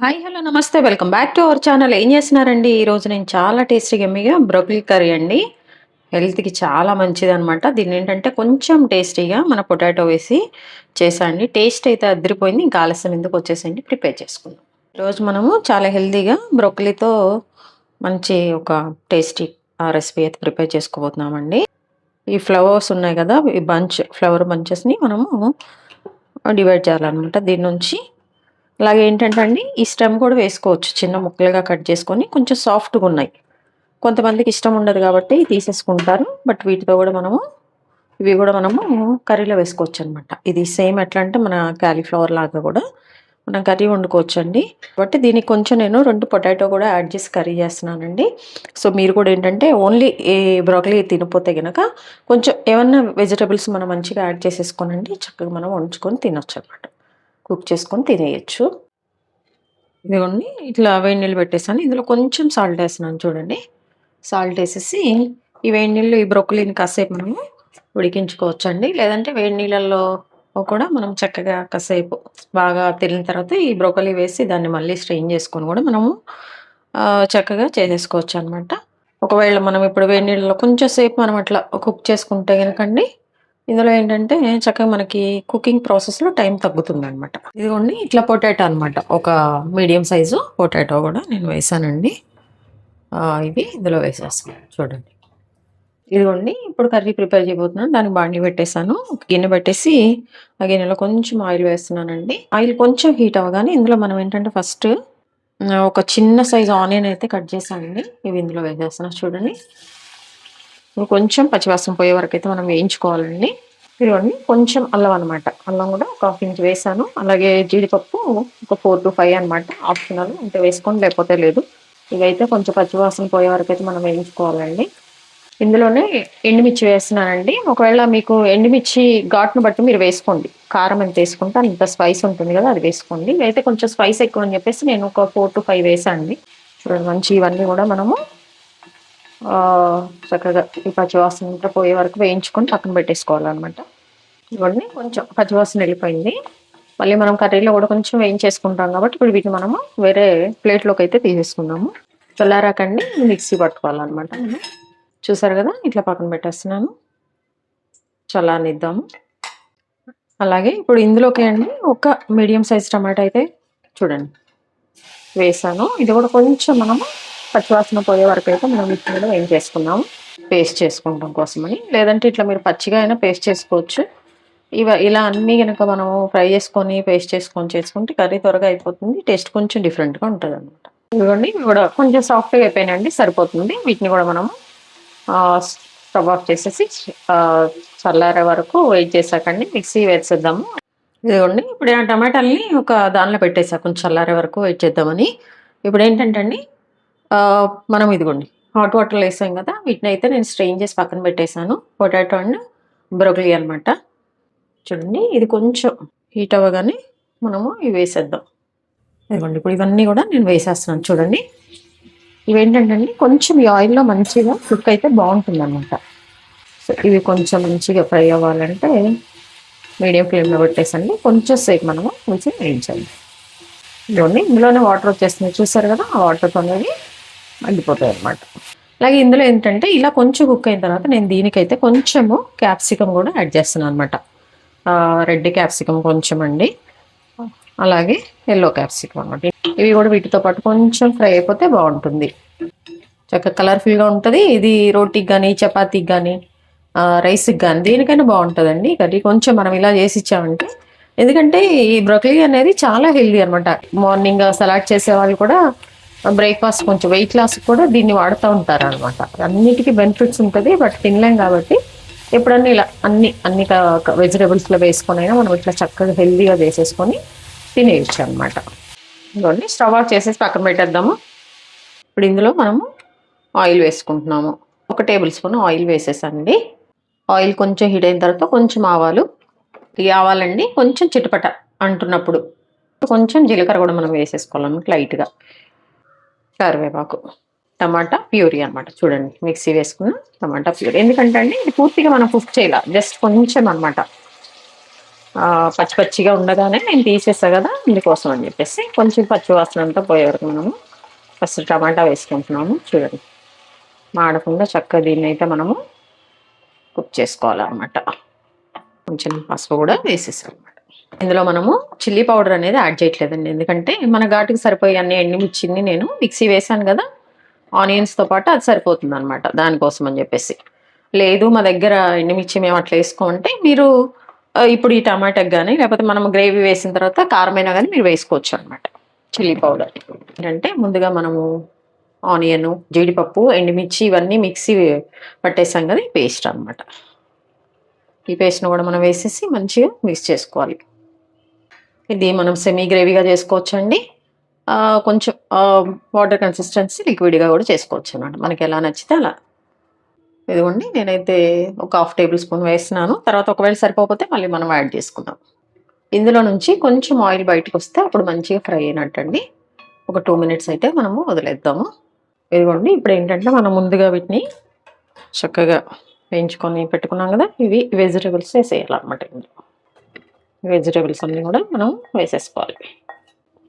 Hi hello నమస్తే. Welcome back to our channel ఏం చేస్తున్నారండి? ఈరోజు నేను చాలా టేస్టీగా ఎమ్మిగా బ్రోకలీ కర్రీ అండి. హెల్త్కి చాలా మంచిది అనమాట దీన్ని ఏంటంటే కొంచెం టేస్టీగా మన పొటాటో వేసి చేసాండి టేస్ట్ అయితే అద్దరిపోయింది ఇంకా ఆలస్యం ఎందుకు వచ్చేసండి ప్రిపేర్ చేసుకుందాం. ఈరోజు మనము చాలా హెల్తీగా బ్రోకలీతో మంచి ఒక టేస్టీ రెసిపీ అయితే ప్రిపేర్ చేసుకోబోతున్నామండి. ఈ ఫ్లవర్స్ ఉన్నాయి కదా ఈ బంచ్ ఫ్లవర్ బంచెస్ని మనము డివైడ్ చేయాలన్నమాట. దీని నుంచి అలాగే ఏంటంటే అండి ఈ స్టెమ్ కూడా వేసుకోవచ్చు. చిన్న ముక్కలుగా కట్ చేసుకొని కొంచెం సాఫ్ట్గా ఉన్నాయి. కొంతమందికి ఇష్టం ఉండదు కాబట్టి తీసేసుకుంటారు. బట్ వీటితో కూడా మనము ఇవి కూడా మనము కర్రీలో వేసుకోవచ్చు అనమాట ఇది సేమ్ ఎట్లా అంటే మన క్యాలీఫ్లవర్ లాగా కూడా మనం కర్రీ వండుకోవచ్చు అండి కాబట్టి దీనికి కొంచెం నేను రెండు పొటాటో కూడా యాడ్ చేసి కర్రీ చేస్తున్నానండి. సో మీరు కూడా ఏంటంటే ఓన్లీ ఏ బ్రోకలీ తినపోతే కనుక కొంచెం ఏమన్నా వెజిటబుల్స్ మనం మంచిగా యాడ్ చేసేసుకోనండి. చక్కగా మనం వండుకొని తినొచ్చు అనమాట కుక్ చేసుకొని తినేయచ్చు. ఇదిగోండి ఇట్లా వేడి నీళ్ళు పెట్టేసాను. ఇందులో కొంచెం సాల్ట్ వేస్తున్నాను చూడండి. సాల్ట్ వేసేసి ఈ వేడి నీళ్ళు ఈ బ్రొక్కలిని కాసేపు మనము ఉడికించుకోవచ్చండి. లేదంటే వేడి నీళ్ళల్లో కూడా మనం చక్కగా కాసేపు బాగా తిరిగిన తర్వాత ఈ బ్రొకలీ వేసి దాన్ని మళ్ళీ స్ట్రెయిన్ చేసుకొని కూడా మనము చక్కగా చేసేసుకోవచ్చు అనమాట ఒకవేళ మనం ఇప్పుడు వేడి నీళ్ళలో కొంచెంసేపు మనం అట్లా కుక్ చేసుకుంటే కనుకండి ఇందులో ఏంటంటే చక్కగా మనకి కుకింగ్ ప్రాసెస్లో టైం తగ్గుతుంది అనమాట ఇదిగోండి ఇట్లా పొటాటో అనమాట ఒక మీడియం సైజు పొటాటో కూడా నేను వేసానండి. ఇవి ఇందులో వేసేస్తాను. చూడండి. ఇదిగోండి ఇప్పుడు కర్రీ ప్రిపేర్ చేయబోతున్నాను. దానికి బాండి పెట్టేశాను. గిన్నె పెట్టేసి ఆ గిన్నెలో కొంచెం ఆయిల్ వేస్తున్నానండి. ఆయిల్ కొంచెం హీట్ అవ్వగానే ఇందులో మనం ఏంటంటే ఫస్ట్ ఒక చిన్న సైజు ఆనియన్ అయితే కట్ చేశానండి. ఇవి ఇందులో వేసేస్తున్నా. చూడండి. కొంచెం పచ్చివాసన పోయే వరకు అయితే మనం వేయించుకోవాలండి. ఇదిగోండి కొంచెం అల్లం అనమాట అల్లం కూడా ఒక హాఫ్ ఇంచ్ వేసాను. అలాగే జీడిపప్పు ఒక ఫోర్ టు ఫైవ్ అనమాట ఆప్షనల్ అంటే వేసుకోండి లేకపోతే లేదు. ఇవైతే కొంచెం పచ్చివాసన పోయే వరకు అయితే మనం వేయించుకోవాలండి. ఇందులోనే ఎండుమిర్చి వేస్తున్నానండి. ఒకవేళ మీకు ఎండుమిర్చి ఘాట్ను బట్టి మీరు వేసుకోండి. కారం ఎంత వేసుకుంటే అంత స్పైస్ ఉంటుంది కదా అది వేసుకోండి. అయితే కొంచెం స్పైస్ ఎక్కువ అని చెప్పేసి నేను ఒక ఫోర్ టు ఫైవ్ వేసాను చూడండి మంచి ఇవన్నీ కూడా మనము చక్కగా ఈ పచ్చివాసన అంతా పోయే వరకు వేయించుకొని పక్కన పెట్టేసుకోవాలన్నమాట. ఇవన్నీ కొంచెం పచ్చివాసన వెళ్ళిపోయింది. మళ్ళీ మనం కర్రీలో కూడా కొంచెం వేయించేసుకుంటాం కాబట్టి ఇప్పుడు వీటిని మనము వేరే ప్లేట్లోకి అయితే తీసేసుకుందాము. చల్లారాకండి మిక్సీ పట్టుకోవాలన్నమాట. చూసారు కదా ఇట్లా పక్కన పెట్టేస్తున్నాను. చల్లారనిద్దాము. అలాగే ఇప్పుడు ఇందులోకి అండి ఒక మీడియం సైజ్ టమాటా అయితే చూడండి. వేసాను. ఇది కూడా కొంచెం మనము పచ్చివాసన పోయే వరకు అయితే మనం వీటిని ఏం చేసుకున్నాము పేస్ట్ చేసుకుంటాం కోసమని. లేదంటే ఇట్లా మీరు పచ్చిగా అయినా పేస్ట్ చేసుకోవచ్చు. ఇవ ఇలా అన్నీ కనుక మనము ఫ్రై చేసుకొని పేస్ట్ చేసుకొని చేసుకుంటే కర్రీ త్వరగా అయిపోతుంది. టేస్ట్ కొంచెం డిఫరెంట్గా ఉంటుంది అనమాట ఇవ్వండి ఇవి కూడా కొంచెం సాఫ్ట్గా అయిపోయినండి సరిపోతుంది. వీటిని కూడా మనము స్టవ్ ఆఫ్ చేసేసి చల్లారే వరకు వెయిట్ చేసాకండి మిక్సీ వేసేద్దాము. ఇదిగోండి ఇప్పుడు ఆ టమాటాలని ఒక దానిలో పెట్టేసా. కొంచెం చల్లారే వరకు వెయిట్ చేద్దామని. ఇప్పుడు ఏంటంటే అండి మనం ఇదిగోండి హాట్ వాటర్లో వేసాం కదా వీటిని అయితే నేను స్ట్రెయిన్ చేసి పక్కన పెట్టేశాను. పొటాటో అండ్ బ్రోకలీ అనమాట చూడండి ఇది కొంచెం హీట్ అవ్వగానే మనము ఇవి వేసేద్దాం. ఇదిగోండి ఇప్పుడు ఇవన్నీ కూడా నేను వేసేస్తున్నాను చూడండి. ఇవేంటంటే అండి కొంచెం ఈ ఆయిల్లో మంచిగా కుక్ అయితే బాగుంటుంది అనమాట సో ఇవి కొంచెం మంచిగా ఫ్రై అవ్వాలంటే మీడియం ఫ్లేమ్లో పెట్టేసండి కొంచెం సేపు మనము మంచిగా వేయించాలి. ఇదిగోండి ఇందులోనే వాటర్ వచ్చేస్తుంది. చూసారు కదా ఆ వాటర్తో అనేది మండిపోతాయి అనమాట అలాగే ఇందులో ఏంటంటే ఇలా కొంచెం కుక్ అయిన తర్వాత నేను దీనికైతే కొంచెము క్యాప్సికమ్ కూడా యాడ్ చేస్తున్నాను అనమాట రెడ్ క్యాప్సికమ్ కొంచెం అండి. అలాగే ఎల్లో క్యాప్సికమ్ అనమాట ఇవి కూడా వీటితో పాటు కొంచెం ఫ్రై అయిపోతే బాగుంటుంది. చక్కగా కలర్ఫుల్గా ఉంటుంది. ఇది రోటీకి కానీ చపాతీకి కానీ రైస్కి కానీ దేనికైనా బాగుంటుందండి. కర్రీ కొంచెం మనం ఇలా చేసి ఇచ్చామంటే. ఎందుకంటే ఈ బ్రొకలీ అనేది చాలా హెల్దీ అనమాట మార్నింగ్ సలాడ్ చేసే వాళ్ళు కూడా బ్రేక్ఫాస్ట్ కొంచెం వెయిట్ లాస్ కూడా దీన్ని వాడుతూ ఉంటారు అనమాట అన్నిటికీ బెనిఫిట్స్ ఉంటుంది బట్ తినలేం కాబట్టి ఎప్పుడన్నా ఇలా అన్ని అన్ని వెజిటేబుల్స్లో వేసుకొని అయినా మనం ఇట్లా చక్కగా హెల్దీగా చేసేసుకొని తినేయచ్చు అనమాట ఇదిగోండి స్టవ్ ఆఫ్ చేసేసి పక్కన పెట్టేద్దాము. ఇప్పుడు ఇందులో మనము ఆయిల్ వేసుకుంటున్నాము. ఒక టేబుల్ స్పూన్ ఆయిల్ వేసేసండి. ఆయిల్ కొంచెం హీట్ అయిన తర్వాత కొంచెం ఆవాలు. ఈ ఆవాలండి కొంచెం చిటపట అంటున్నప్పుడు కొంచెం జీలకర్ర కూడా మనం వేసేసుకోవాలి లైట్గా. కరివేపాకు టమాటా ప్యూరీ అనమాట చూడండి మిక్సీ వేసుకున్న టమాటా ప్యూరీ. ఎందుకంటే అండి ఇది పూర్తిగా మనం కుక్ చేయాలి జస్ట్ కొంచెం అనమాట పచ్చి పచ్చిగా ఉండగానే నేను తీసేస్తాను కదా ఇందుకోసం అని చెప్పేసి కొంచెం పచ్చి వాసన అంతా పోయే వరకు మనము ఫస్ట్ టమాటా వేసుకుంటున్నాము చూడండి. మాడకుండా చక్కగా దీన్ని అయితే మనము కుక్ చేసుకోవాలన్నమాట. కొంచెం పసుపు కూడా వేసేసాం అనమాట ఇందులో మనము చిల్లీ పౌడర్ అనేది యాడ్ చేయట్లేదండి. ఎందుకంటే మన ఘాటుకి సరిపోయే అన్ని ఎండుమిర్చిని నేను మిక్సీ వేసాను కదా ఆనియన్స్తో పాటు అది సరిపోతుంది అనమాట దానికోసం అని చెప్పేసి. లేదు మా దగ్గర ఎండుమిర్చి మేము అట్లా వేసుకోమంటే మీరు ఇప్పుడు ఈ టమాటాకి కానీ లేకపోతే మనం గ్రేవీ వేసిన తర్వాత కారమైనా కానీ మీరు వేసుకోవచ్చు అనమాట చిల్లీ పౌడర్. ఏంటంటే ముందుగా మనము ఆనియన్ జీడిపప్పు ఎండుమిర్చి ఇవన్నీ మిక్సీ పట్టేసాం కదా ఈ పేస్ట్ అనమాట ఈ పేస్ట్ను కూడా మనం వేసేసి మంచిగా మిక్స్ చేసుకోవాలి. ఇది మనం సెమీ గ్రేవీగా చేసుకోవచ్చండి. కొంచెం వాటర్ కన్సిస్టెన్సీ లిక్విడ్గా కూడా చేసుకోవచ్చు అనమాట మనకి ఎలా నచ్చితే అలా. ఇదిగోండి నేనైతే ఒక హాఫ్ టేబుల్ స్పూన్ వేస్తున్నాను. తర్వాత ఒకవేళ సరిపోతే మళ్ళీ మనం యాడ్ చేసుకుందాం. ఇందులో నుంచి కొంచెం ఆయిల్ బయటకు వస్తే అప్పుడు మంచిగా ఫ్రై అయినట్టండి. ఒక టూ మినిట్స్ అయితే మనము వదిలేద్దాము. ఇదిగోండి ఇప్పుడు ఏంటంటే మనం ముందుగా వీటిని చక్కగా వేయించుకొని పెట్టుకున్నాం కదా ఇవి వెజిటేబుల్స్ వేసేయాలన్నమాట ఇందులో. వెజిటేబుల్స్ అన్నీ కూడా మనం వేసేసుకోవాలి.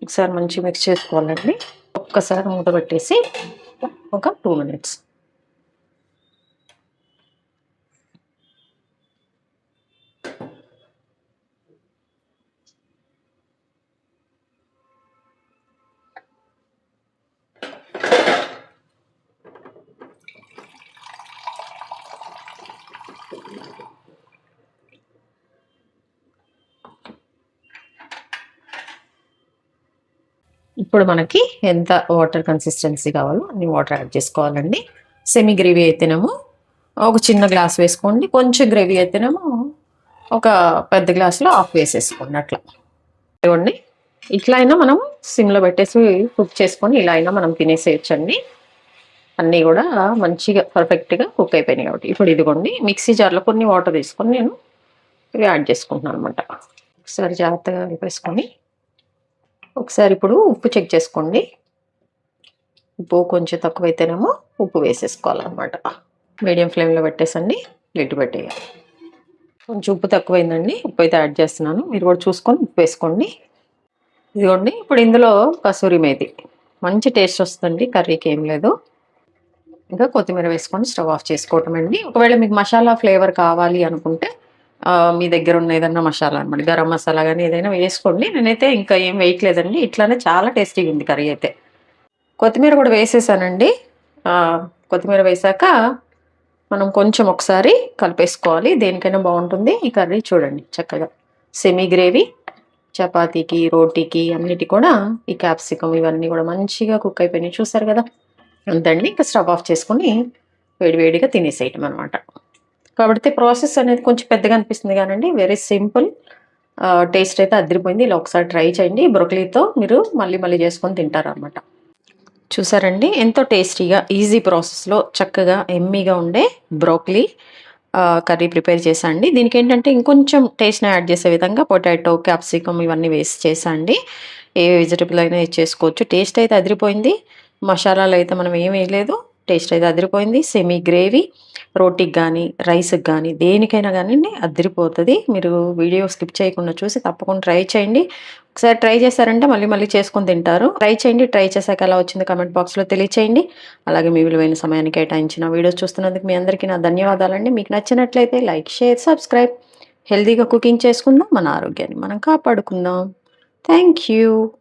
ఒకసారి మంచి మిక్స్ చేసుకోవాలండి. ఒక్కసారి మూత పెట్టేసి ఒక టూ మినిట్స్. ఇప్పుడు మనకి ఎంత వాటర్ కన్సిస్టెన్సీ కావాలో అన్ని వాటర్ యాడ్ చేసుకోవాలండి. సెమీ గ్రేవీ అయితేనేమో ఒక చిన్న గ్లాస్ వేసుకోండి. కొంచెం గ్రేవీ అయితేనేమో ఒక పెద్ద గ్లాసులో ఆఫ్ వేసేసుకోండి అట్లా. ఇవ్వండి. ఇట్లా అయినా మనం సిమ్లో పెట్టేసి కుక్ చేసుకొని ఇలా అయినా మనం తినేసేయచ్చండి. అన్నీ కూడా మంచిగా పర్ఫెక్ట్గా కుక్ అయిపోయినాయి కాబట్టి. ఇప్పుడు ఇదిగోండి మిక్సీ జార్లో కొన్ని వాటర్ తీసుకొని నేను ఇవి యాడ్ చేసుకుంటున్నాను అనమాట ఒకసారి జాగ్రత్తగా కలిపేసుకొని ఒకసారి ఇప్పుడు ఉప్పు చెక్ చేసుకోండి. ఉప్పు కొంచెం తక్కువైతేనేమో ఉప్పు వేసేసుకోవాలన్నమాట. మీడియం ఫ్లేమ్లో పెట్టేసండి లిట్ పెట్టేయాలి. కొంచెం ఉప్పు తక్కువైందండి ఉప్పు అయితే యాడ్ చేస్తున్నాను. మీరు కూడా చూసుకొని ఉప్పు వేసుకోండి. ఇదిగోండి ఇప్పుడు ఇందులో కసూరి మేతి. మంచి టేస్ట్ వస్తుంది కర్రీకి ఏం లేదు. ఇంకా కొత్తిమీర వేసుకొని స్టవ్ ఆఫ్ చేసుకోవటం అండి ఒకవేళ మీకు మసాలా ఫ్లేవర్ కావాలి అనుకుంటే మీ దగ్గర ఉన్న ఏదన్నా మసాలా అనమాట. గరం మసాలా కానీ ఏదైనా వేసుకోండి. నేనైతే ఇంకా ఏం వేయట్లేదండి. ఇట్లానే చాలా టేస్టీగా ఉంది కర్రీ అయితే. కొత్తిమీర కూడా వేసేసానండి. కొత్తిమీర వేసాక మనం కొంచెం ఒకసారి కలిపేసుకోవాలి. దేనికైనా బాగుంటుంది. ఈ కర్రీ చూడండి చక్కగా. సెమీ గ్రేవీ చపాతీకి రోటీకి అన్నిటి కూడా ఈ క్యాప్సికమ్ ఇవన్నీ కూడా మంచిగా కుక్ అయిపోయినాయి. చూసారు కదా? అంతండి. ఇంకా స్టవ్ ఆఫ్ చేసుకొని వేడివేడిగా తినేసేయటం అనమాట. కాబట్టి ప్రాసెస్ అనేది కొంచెం పెద్దగా అనిపిస్తుంది కానండి. వెరీ సింపుల్ టేస్ట్ అయితే అదిరిపోయింది. ఇలా ఒకసారి ట్రై చేయండి. బ్రొకలీతో మీరు మళ్ళీ మళ్ళీ చేసుకొని తింటారు అనమాట చూసారండి? ఎంతో టేస్టీగా ఈజీ ప్రాసెస్లో చక్కగా ఎమ్మీగా ఉండే బ్రోకలీ కర్రీ ప్రిపేర్ చేసండి దీనికి ఏంటంటే ఇంకొంచెం టేస్ట్ని యాడ్ చేసే విధంగా పొటాటో క్యాప్సికమ్ ఇవన్నీ వేసి చేసాండి ఏ వెజిటబుల్ అయినా చేసుకోవచ్చు. టేస్ట్ అయితే అదిరిపోయింది. మసాలాలు అయితే మనం ఏం వేయలేదు. టేస్ట్ అయితే అదిరిపోయింది. సెమీ గ్రేవీ రోటీకి కానీ రైస్కి కానీ దేనికైనా కానీ అదిరిపోతుంది. మీరు వీడియో స్కిప్ చేయకుండా చూసి తప్పకుండా ట్రై చేయండి. ఒకసారి ట్రై చేశారంటే మళ్ళీ మళ్ళీ చేసుకొని తింటారు. ట్రై చేయండి. ట్రై చేశాక ఎలా వచ్చింది కమెంట్ బాక్స్లో తెలియచేయండి. అలాగే మీ విలువైన సమయాన్ని కేటాయించిన వీడియోస్ చూస్తున్నందుకు మీ అందరికీ నా ధన్యవాదాలండి. మీకు నచ్చినట్లయితే లైక్ షేర్ సబ్స్క్రైబ్. హెల్తీగా కుకింగ్ చేసుకుందాం. మన ఆరోగ్యాన్ని మనం కాపాడుకుందాం. Thank you